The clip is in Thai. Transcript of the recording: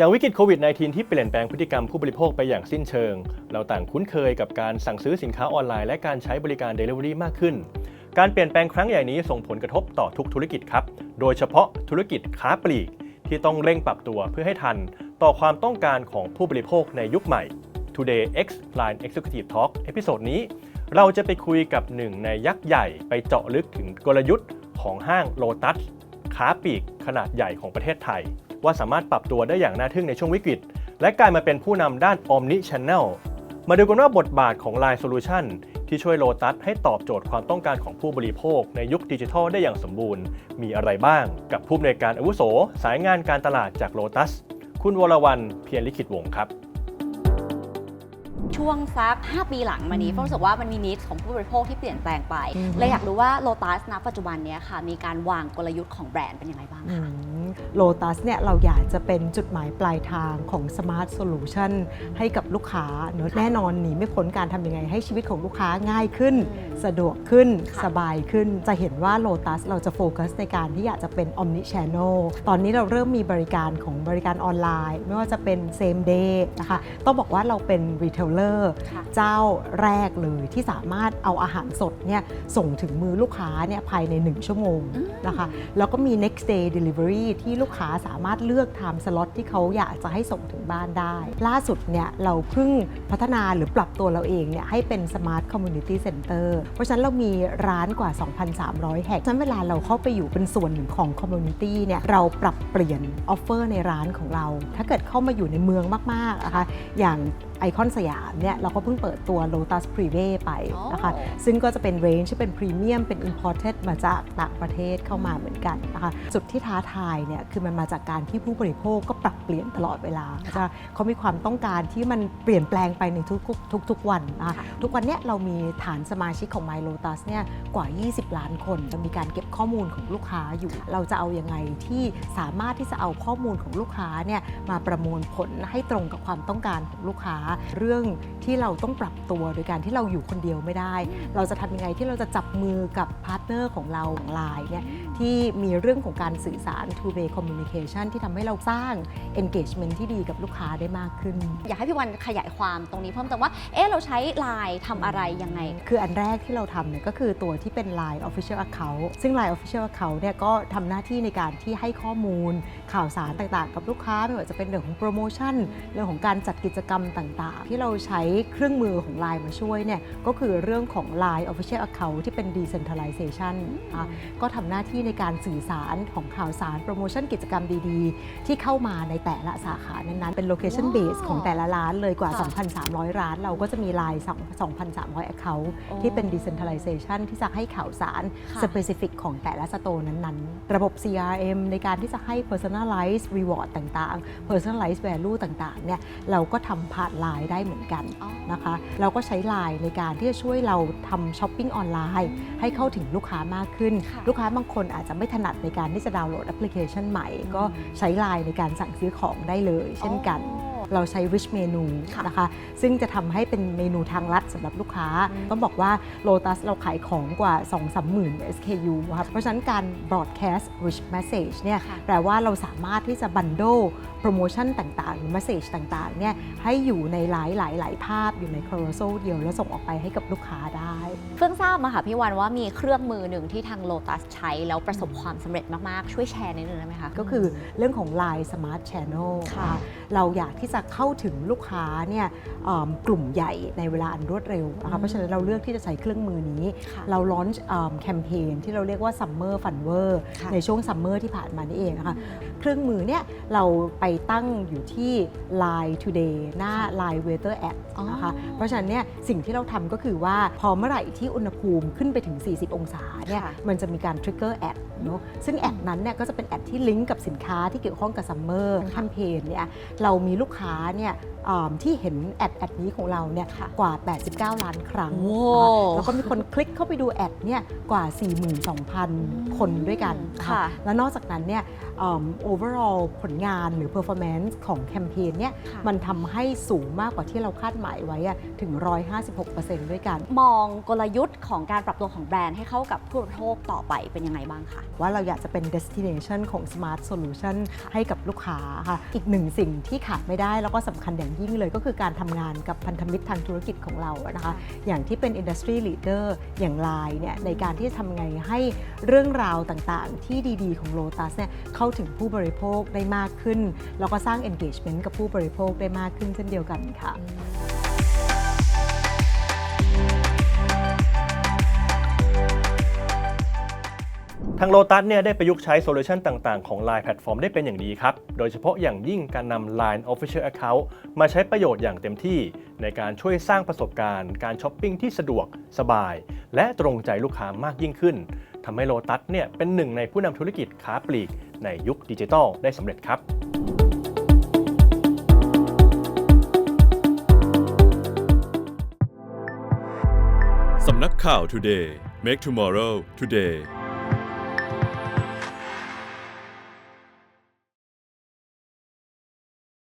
จากวิกฤตโควิด -19 ที่เปลี่ยนแปลงพฤติกรรมผู้บริโภคไปอย่างสิ้นเชิง เราต่างคุ้นเคยกับการสั่งซื้อสินค้าออนไลน์และการใช้บริการ Delivery มากขึ้น การเปลี่ยนแปลงครั้งใหญ่นี้ส่งผลกระทบต่อทุกธุรกิจครับ โดยเฉพาะธุรกิจค้าปลีก ที่ต้องเร่งปรับตัวเพื่อให้ทัน ต่อความต้องการของผู้บริโภคในยุคใหม่ Today X Line Executive Talk เอพิโซดนี้ เราจะไปคุยกับหนึ่งในยักษ์ใหญ่ไปเจาะลึกถึงกลยุทธ์ของห้างโลตัสค้าปลีกขนาดใหญ่ของประเทศไทย ว่าสามารถปรับตัวได้อย่างน่าทึ่งในช่วงวิกฤต และกลายมาเป็นผู้นำด้าน Omni Channel มาดูกันว่าบทบาทของ Line Solution ที่ช่วยโลตัสให้ตอบโจทย์ความต้องการของผู้บริโภคในยุคดิจิทัลได้อย่างสมบูรณ์ มีอะไรบ้าง กับผู้อำนวยการอาวุโส สายงานการตลาดจากโลตัส คุณวรวรรณเพียรลิขิตวงศ์ครับ ช่วงสัก 5 ปีหลังมานี้ผมรู้สึกว่ามันมีนิดของผู้บริโภคที่เปลี่ยนแปลงไปอือฮึเลยอยากรู้ว่าโลตัสณปัจจุบันเนี้ยค่ะมีการวางกลยุทธ์ของแบรนด์เป็นยังไงบ้างคะโลตัสเนี่ยเราอยากจะเป็นจุดหมายปลายทางของ Smart Solution ให้กับลูกค้าเนอะแน่นอนหนีไม่พ้นการทำยังไงให้ชีวิตของลูกค้าง่ายขึ้นอืมสะดวกขึ้นค่ะสบายขึ้น จะเห็นว่าโลตัสเราจะโฟกัสในการที่อยากจะเป็น Omni Channel ตอนนี้เราเริ่มมีบริการของบริการออนไลน์ ไม่ว่าจะเป็น Same Day นะคะต้องบอกว่าเราเป็น Retailer ค่ะเจ้าแรกเลยที่สามารถเอาอาหารสดเนี่ยส่งถึงมือลูกค้าเนี่ยภายใน 1 ชั่วโมงอืมนะคะแล้วก็มี next day delivery ที่ลูกค้าสามารถเลือก time slot ที่เขาอยากจะให้ส่งถึงบ้านได้ ล่าสุดเนี่ยเราเพิ่งพัฒนาหรือปรับตัวเราเองเนี่ยให้เป็น smart community center เพราะฉะนั้นเรามีร้านกว่า 2,300 แห่งฉะนั้นเวลาเราเข้าไปอยู่เป็นส่วนหนึ่งของ community เนี่ยเราปรับเปลี่ยนออฟเฟอร์ในร้านของเรา ถ้าเกิดเข้ามาอยู่ในเมืองมากๆนะคะอย่าง ไอคอนสยามเนี่ยเราก็เพิ่งเปิดตัว Lotus Privé ไปนะคะอ๋อซึ่งก็จะเป็นเรนจ์ที่เป็นพรีเมียมเป็น imported มาจากต่างประเทศเข้ามาเหมือนกันนะคะจุดที่ท้าทายเนี่ยคือมันมาจากการที่ผู้บริโภคก็ปรับเปลี่ยนตลอดเวลาจะเขามีความต้องการที่มันเปลี่ยนแปลงไปในทุกๆทุกๆวันนะคะทุกวันเนี้ยเรามีฐานสมาชิกของ My Lotus เนี่ยกว่า 20 ล้านคนจะมีการเก็บข้อมูลของลูกค้าอยู่ เราจะเอายังไงที่สามารถที่จะเอาข้อมูลของลูกค้าเนี่ยมาประมวลผลให้ตรงกับความต้องการของลูกค้าเรื่องที่เราต้องปรับตัวโดยการที่เราอยู่คนเดียวไม่ได้ เราจะทำยังไงที่เราจะจับมือกับพาร์ทเนอร์ของเราของไลน์เนี่ยที่มีเรื่องของการสื่อสาร two way communication ที่ทำให้เราสร้าง engagement ที่ดีกับลูกค้าได้มากขึ้น อยากให้พี่วันขยายความตรงนี้เพิ่มเติมว่า เอ๊ะ เราใช้ไลน์ทำอะไรยังไง คืออันแรกที่เราทำเนี่ยก็คือตัวที่เป็น Line Official Account ซึ่ง Line Official Account เนี่ยก็ทำหน้าที่ในการที่ให้ข้อมูลข่าวสารต่างๆ กับลูกค้าไม่ว่าจะเป็นเรื่องของโปรโมชั่นเรื่องของการจัดกิจกรรมต่างๆ ที่เราใช้เครื่องมือของ Line มาช่วยเนี่ยก็คือเรื่องของ Line Official Account ที่เป็น Decentralization นะคะก็ทำหน้าที่ในการสื่อสารของข่าวสารโปรโมชั่นกิจกรรมดีๆ ที่เข้ามาในแต่ละสาขานั้นๆ เป็น location base ของแต่ละร้านเลยกว่าค่ะ2,300 ร้าน เราก็จะมี Line 2,300 account โอ้ที่เป็น decentralization ที่จะให้ข่าวสารค่ะ specific ของแต่ละสโตร์นั้นๆ ระบบ CRM ในการที่จะให้ personalize reward ต่างๆ personalize value ต่างๆเนี่ยเราก็ทำผ่าน Line ได้เหมือนกันอ๋อนะคะ เราก็ใช้ Line ในการที่จะช่วยเราทำช้อปปิ้งออนไลน์ ให้เข้าถึงลูกค้ามากขึ้นค่ะลูกค้าบางคนอาจจะไม่ถนัดในการที่จะดาวน์โหลดแอปพลิเคชันใหม่ ก็ใช้ Line ในการสั่งซื้อของได้เลย เช่นกันอ๋อ เราใช้ rich menu ค่ะนะคะ ซึ่งจะทำให้เป็นเมนูทางลัดสำหรับลูกค้าอืมต้องบอกว่า Lotus เราขายของกว่า 2 3หมื่น SKU ครับเพราะฉะนั้นการ broadcast rich message เนี่ยค่ะแปลว่าเราสามารถที่จะ bundle โปรโมชั่นต่างๆ หรือ message ต่างๆเนี่ยให้อยู่ในหลายหลายหลายภาพอยู่ใน carousel เดียวแล้วส่งออกไปให้กับลูกค้าได้ เพิ่งทราบมาค่ะพี่วันว่ามีเครื่องมือหนึ่งที่ทางโลตัสใช้แล้วประสบความสำเร็จมาก ๆ ช่วยแชร์นิดนึงได้ไหมคะ ก็คือเรื่องของ Line Smart Channel ค่ะ เราอยากที่จะเข้าถึงลูกค้าเนี่ยเอิ่มกลุ่มใหญ่ในเวลาอันรวดเร็วนะคะเพราะฉะนั้นเราเลือกที่จะใช้เครื่องมือนี้ค่ะเราลอนช์แคมเปญที่เราเรียกว่า Summer Funver ค่ะในช่วงซัมเมอร์ที่ผ่านมานี่เองนะคะเครื่องมือเนี่ยเราไปตั้งอยู่ที่ Line Today หน้า Line Weather Ad อ๋อนะคะเพราะฉะนั้นเนี่ยสิ่งที่เราทำก็คือว่าพอเมื่อไหร่ที่อุณหภูมิขึ้นไปถึง 40 องศาเนี่ยค่ะมันจะมีการ trigger ad เนอะซึ่งแอดนั้นเนี่ยก็จะเป็นแอดที่ลิงก์กับสินค้าที่เกี่ยวข้องกับซัมเมอร์แคมเปญเนี่ยเรามีลูกค้าเนี่ยอ่าที่เห็นแอดแอดนี้ของเราเนี่ยค่ะกว่า 89 ล้านครั้งโอ้นะคะแล้วก็มีคนคลิกเข้าไปดูแอดเนี่ยกว่า 42,000 คนด้วยกันนค่ะแล้วนอกจากนั้นเนี่ยอืม overall ผลงานหรือ performance ของแคมเปญเนี่ยค่ะมันทำให้สูงมากกว่าที่เราคาดหมายไว้อะถึง 156%ด้วยกัน มองกลยุทธ์ของการปรับตัวของแบรนด์ให้เข้ากับผู้บริโภคต่อไปเป็นยังไงบ้างคะ ว่าเราอยากจะเป็น destination ของ smart solution ให้กับลูกค้าค่ะ อีกหนึ่งสิ่งที่ขาดไม่ได้แล้วก็สำคัญอย่างยิ่งเลยก็คือการทำงานกับพันธมิตรทางธุรกิจของเราอะนะคะ อย่างที่เป็น Industry Leader อย่าง Line เนี่ยในการที่จะทำไงให้เรื่องราวต่างๆ ที่ดีๆ ของ Lotus เนี่ยเข้าถึงผู้บริโภคได้มากขึ้น แล้วก็สร้าง engagement กับผู้บริโภคได้มากขึ้นเช่นเดียวกันค่ะ ทางโลตัสเนี่ยได้ประยุกต์ใช้โซลูชันต่างๆ ของ Line แพลตฟอร์มได้เป็นอย่างดีครับ โดยเฉพาะอย่างยิ่งการนำ Line Official Account มาใช้ประโยชน์อย่างเต็มที่ ในการช่วยสร้างประสบการณ์ การช้อปปิ้งที่สะดวกสบาย และตรงใจลูกค้ามากยิ่งขึ้นทำให้โลตัสเนี่ยเป็นหนึ่งในผู้นำธุรกิจค้าปลีก ในยุคดิจิทัลได้สำเร็จครับสำนักข่าว Today Make Tomorrow Today